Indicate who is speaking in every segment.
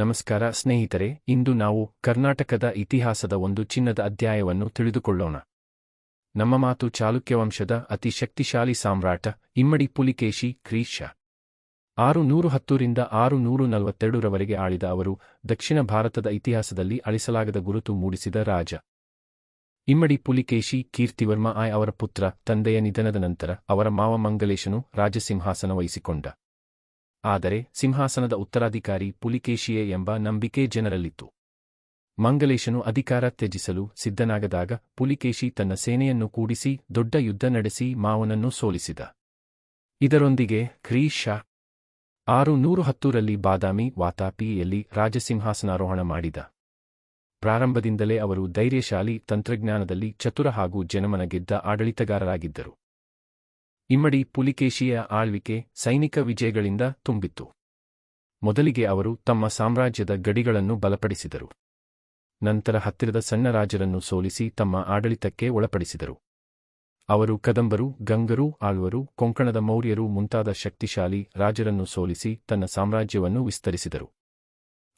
Speaker 1: ನಮಸ್ಕಾರ ಸ್ನೇಹಿತರೆ, ಇಂದು ನಾವು ಕರ್ನಾಟಕದ ಇತಿಹಾಸದ ಒಂದು ಚಿನ್ನದ ಅಧ್ಯಾಯವನ್ನು ತಿಳಿದುಕೊಳ್ಳೋಣ. ನಮ್ಮ ಮಾತು ಚಾಲುಕ್ಯವಂಶದ ಅತಿ ಶಕ್ತಿಶಾಲಿ ಸಾಮ್ರಾಟ ಇಮ್ಮಡಿ ಪುಲಿಕೇಶಿ ಕ್ರೀಶ. ಆರು ನೂರು ಹತ್ತರಿಂದ ಆರು ನೂರು ನಲವತ್ತೆರಡರವರೆಗೆ ಆಳಿದ ಅವರು ದಕ್ಷಿಣ ಭಾರತದ ಇತಿಹಾಸದಲ್ಲಿ ಅಳಿಸಲಾಗದ ಗುರುತು ಮೂಡಿಸಿದ ರಾಜ. ಇಮ್ಮಡಿ ಪುಲಿಕೇಶಿ ಕೀರ್ತಿವರ್ಮ ಆಯ್ ಅವರ ಪುತ್ರ ತಂದೆಯ ನಿಧನದ ನಂತರ ಅವರ ಮಾವ ಮಂಗಲೇಶನು ರಾಜಸಿಂಹಾಸನ ವಹಿಸಿಕೊಂಡ. ಆದರೆ ಸಿಂಹಾಸನದ ಉತ್ತರಾಧಿಕಾರಿ ಪುಲಿಕೇಶಿಯೇ ಎಂಬ ನಂಬಿಕೆ ಜನರಲ್ಲಿತ್ತು. ಮಂಗಲೇಶನು ಅಧಿಕಾರ ತ್ಯಜಿಸಲು ಸಿದ್ಧನಾಗದಾಗ ಪುಲಿಕೇಶಿ ತನ್ನ ಸೇನೆಯನ್ನು ಕೂಡಿಸಿ ದೊಡ್ಡ ಯುದ್ಧ ನಡೆಸಿ ಮಾವನನ್ನು ಸೋಲಿಸಿದ. ಇದರೊಂದಿಗೆ ಕ್ರೀಶ ಆರು ನೂರು ಹತ್ತೂರಲ್ಲಿ ಬಾದಾಮಿ ವಾತಾಪಿಯಲ್ಲಿ ರಾಜಸಿಂಹಾಸನಾರೋಹಣ ಮಾಡಿದ. ಪ್ರಾರಂಭದಿಂದಲೇ ಅವರು ಧೈರ್ಯಶಾಲಿ ತಂತ್ರಜ್ಞಾನದಲ್ಲಿ ಚತುರ ಹಾಗೂ ಜನಮನ ಗೆದ್ದ ಆಡಳಿತಗಾರರಾಗಿದ್ದರು. ಇಮ್ಮಡಿ ಪುಲಿಕೇಶಿಯ ಆಳ್ವಿಕೆ ಸೈನಿಕ ವಿಜಯಗಳಿಂದ ತುಂಬಿತ್ತು. ಮೊದಲಿಗೆ ಅವರು ತಮ್ಮ ಸಾಮ್ರಾಜ್ಯದ ಗಡಿಗಳನ್ನು ಬಲಪಡಿಸಿದರು. ನಂತರ ಹತ್ತಿರದ ಸಣ್ಣ ರಾಜರನ್ನು ಸೋಲಿಸಿ ತಮ್ಮ ಆಡಳಿತಕ್ಕೆ ಒಳಪಡಿಸಿದರು. ಅವರು ಕದಂಬರು, ಗಂಗರು, ಆಳ್ವರು, ಕೊಂಕಣದ ಮೌರ್ಯರು ಮುಂತಾದ ಶಕ್ತಿಶಾಲಿ ರಾಜರನ್ನು ಸೋಲಿಸಿ ತನ್ನ ಸಾಮ್ರಾಜ್ಯವನ್ನು ವಿಸ್ತರಿಸಿದರು.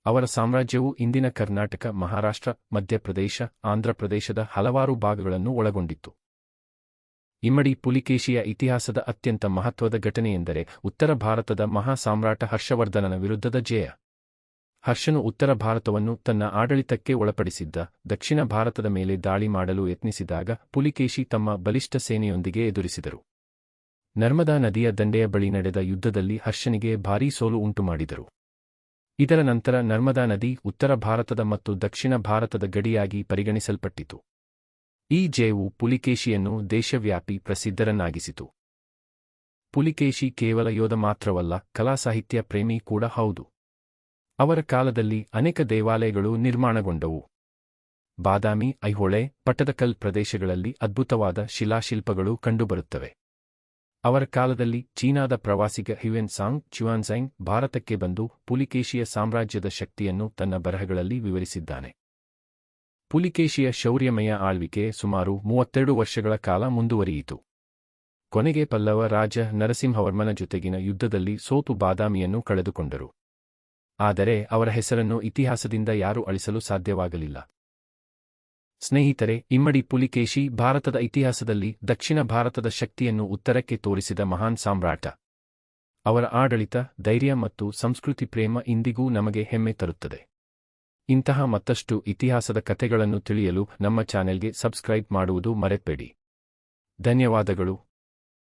Speaker 1: ಅವರ ಸಾಮ್ರಾಜ್ಯವು ಇಂದಿನ ಕರ್ನಾಟಕ, ಮಹಾರಾಷ್ಟ್ರ, ಮಧ್ಯಪ್ರದೇಶ ಆಂಧ್ರಪ್ರದೇಶದ ಹಲವಾರು ಭಾಗಗಳನ್ನು ಒಳಗೊಂಡಿತ್ತು. ಇಮ್ಮಡಿ ಪುಲಿಕೇಶಿಯ ಇತಿಹಾಸದ ಅತ್ಯಂತ ಮಹತ್ವದ ಘಟನೆಯೆಂದರೆ ಉತ್ತರ ಭಾರತದ ಮಹಾ ಸಾಮ್ರಾಟ ಹರ್ಷವರ್ಧನನ ವಿರುದ್ಧದ ಜಯ. ಹರ್ಷನು ಉತ್ತರ ಭಾರತವನ್ನು ತನ್ನ ಆಡಳಿತಕ್ಕೆ ಒಳಪಡಿಸಿದ್ದ, ದಕ್ಷಿಣ ಭಾರತದ ಮೇಲೆ ದಾಳಿ ಮಾಡಲು ಯತ್ನಿಸಿದಾಗ ಪುಲಿಕೇಶಿ ತಮ್ಮ ಬಲಿಷ್ಠ ಸೇನೆಯೊಂದಿಗೆ ಎದುರಿಸಿದರು. ನರ್ಮದಾ ನದಿಯ ದಂಡೆಯ ಬಳಿ ನಡೆದ ಯುದ್ಧದಲ್ಲಿ ಹರ್ಷನಿಗೆ ಭಾರೀ ಸೋಲು ಉಂಟುಮಾಡಿದರು. ಇದರ ನಂತರ ನರ್ಮದಾ ನದಿ ಉತ್ತರ ಭಾರತದ ಮತ್ತು ದಕ್ಷಿಣ ಭಾರತದ ಗಡಿಯಾಗಿ ಪರಿಗಣಿಸಲ್ಪಟ್ಟಿತು. ಈ ಜಯವು ಪುಲಿಕೇಶಿಯನ್ನು ದೇಶವ್ಯಾಪಿ ಪ್ರಸಿದ್ಧರನ್ನಾಗಿಸಿತು. ಪುಲಿಕೇಶಿ ಕೇವಲ ಯೋಧ ಮಾತ್ರವಲ್ಲ, ಕಲಾಸಾಹಿತ್ಯ ಪ್ರೇಮಿ ಕೂಡ ಹೌದು. ಅವರ ಕಾಲದಲ್ಲಿ ಅನೇಕ ದೇವಾಲಯಗಳು ನಿರ್ಮಾಣಗೊಂಡವು. ಬಾದಾಮಿ, ಐಹೊಳೆ ಪಟ್ಟದಕಲ್ ಪ್ರದೇಶಗಳಲ್ಲಿ ಅದ್ಭುತವಾದ ಶಿಲಾಶಿಲ್ಪಗಳು ಕಂಡುಬರುತ್ತವೆ. ಅವರ ಕಾಲದಲ್ಲಿ ಚೀನಾದ ಪ್ರವಾಸಿಗ ಹ್ಯುಯೆನ್ ಸಾಂಗ್ ಚುವಾನ್ಸೈಂಗ್ ಭಾರತಕ್ಕೆ ಬಂದು ಪುಲಿಕೇಶಿಯ ಸಾಮ್ರಾಜ್ಯದ ಶಕ್ತಿಯನ್ನು ತನ್ನ ಬರಹಗಳಲ್ಲಿ ವಿವರಿಸಿದ್ದಾನೆ. ಪುಲಿಕೇಶಿಯ ಶೌರ್ಯಮಯ ಆಳ್ವಿಕೆ ಸುಮಾರು ಮೂವತ್ತೆರಡು ವರ್ಷಗಳ ಕಾಲ ಮುಂದುವರಿಯಿತು. ಕೊನೆಗೆ ಪಲ್ಲವ ರಾಜ ನರಸಿಂಹವರ್ಮನ ಜೊತೆಗಿನ ಯುದ್ಧದಲ್ಲಿ ಸೋತು ಬಾದಾಮಿಯನ್ನು ಕಳೆದುಕೊಂಡರು. ಆದರೆ ಅವರ ಹೆಸರನ್ನು ಇತಿಹಾಸದಿಂದ ಯಾರೂ ಅಳಿಸಲು ಸಾಧ್ಯವಾಗಲಿಲ್ಲ. ಸ್ನೇಹಿತರೆ, ಇಮ್ಮಡಿ ಪುಲಿಕೇಶಿ ಭಾರತದ ಇತಿಹಾಸದಲ್ಲಿ ದಕ್ಷಿಣ ಭಾರತದ ಶಕ್ತಿಯನ್ನು ಉತ್ತರಕ್ಕೆ ತೋರಿಸಿದ ಮಹಾನ್ ಸಾಮ್ರಾಟ. ಅವರ ಆಡಳಿತ, ಧೈರ್ಯ ಮತ್ತು ಸಂಸ್ಕೃತಿ ಪ್ರೇಮ ಇಂದಿಗೂ ನಮಗೆ ಹೆಮ್ಮೆ ತರುತ್ತದೆ. ಇಂತಹ ಮತ್ತಷ್ಟು ಇತಿಹಾಸದ ಕಥೆಗಳನ್ನು ತಿಳಿಯಲು ನಮ್ಮ ಚಾನೆಲ್ಗೆ ಸಬ್ಸ್ಕ್ರೈಬ್ ಮಾಡುವುದು ಮರೆತಬೇಡಿ. ಧನ್ಯವಾದಗಳು.